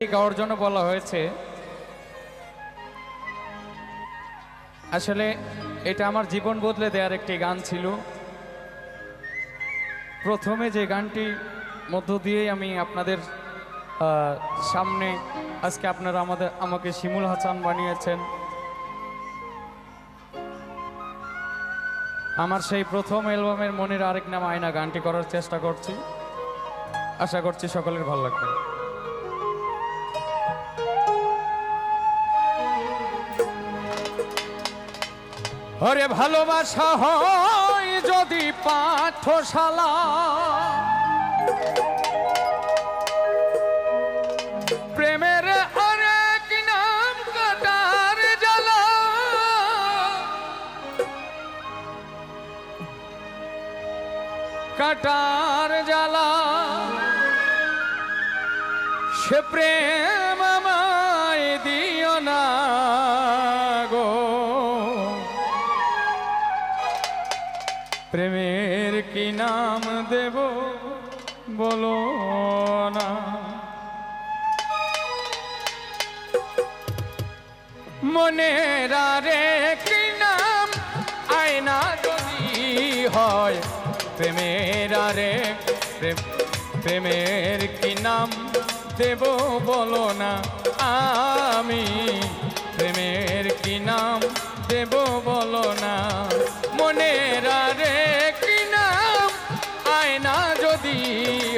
গাওয়ার জন্য বলা হয়েছে। আসলে এটা আমার জীবন বদলে দেওয়ার একটি গান ছিল। প্রথমে যে গানটি মধ্য দিয়েই আমি আপনাদের সামনে আজকে আপনারা আমাদের, আমাকে শিমুল হাসান বানিয়েছেন। আমার সেই প্রথম অ্যালবামের মনের আরেক নাম আয়না গানটি করার চেষ্টা করছি। আশা করছি সকলের ভালো লাগবে। ওরে ভালোবাসা হয় যদি পাঠশালা। প্রেমের অনেক নাম কাটার জ্বালা। কাটার জ্বালা। সে প্রেম প্রেমের কি নাম দেব? বলো না। মনের আরে কি নাম? আয়না যদি হয়, প্রেমের আরে প্রেমের কি নাম দেব? বলো না। আমি প্রেমের কি নাম দেব? বলো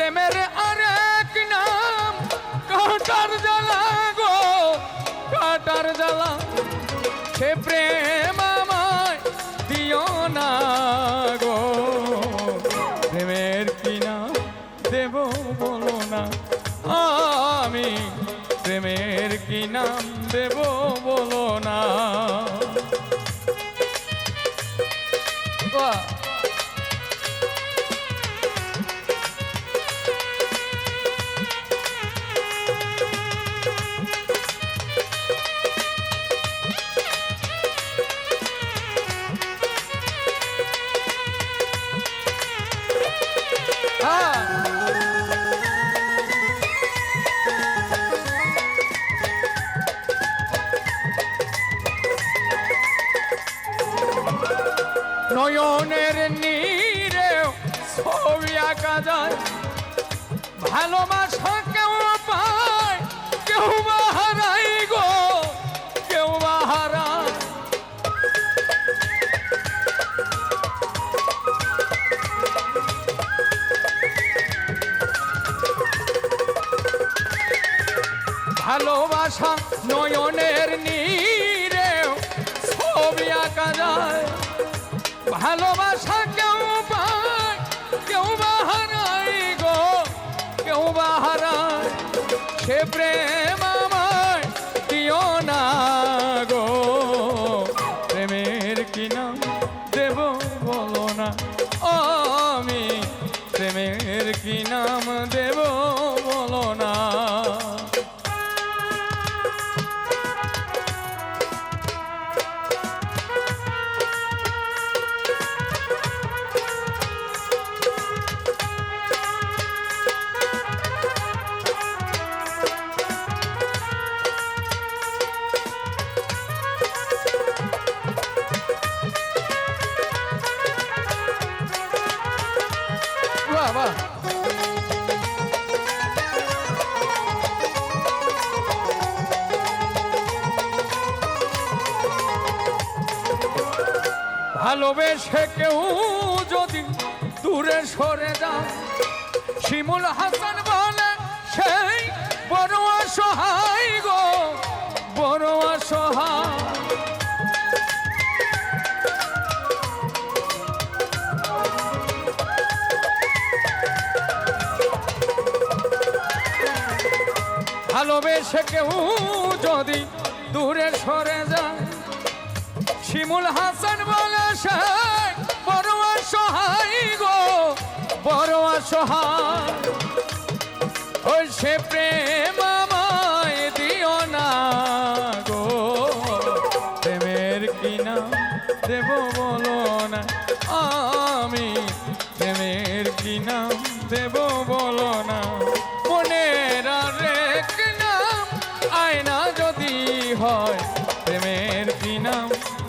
প্রেমের আরেক নাম, কাটার জ্বালা গো, কাটার জ্বালা। সে প্রেম আমায় দিও না গো। প্রেমের কি নাম দেব বলো না। আমি প্রেমের কি নাম দেব বলো না। বাহ। ভালোবাসা কেউ পায় কেউ গো হারায় ভালোবাসা নয়নের নীরে ছবি আঁকা যায়। ভালোবাসা প্রেম আমায় দিও না গো প্রেমের কি নাম দেব বলো না ও ভালোবেসে কেউ যদি দূরে সরে যায়, শিমুল হাসান বলে সেই বড় অসহায় গো, বড় অসহায়। ভালোবেসে কেউ যদি দূরে সরে যায়, শিমুল হাসান বলে সে বড় অসহায় গো, বড় অসহায় ওই সে প্রেম আমায় দিও না গো, প্রেমের কিনা দেব বলো না, আমি প্রেমের কিনা দেব বলো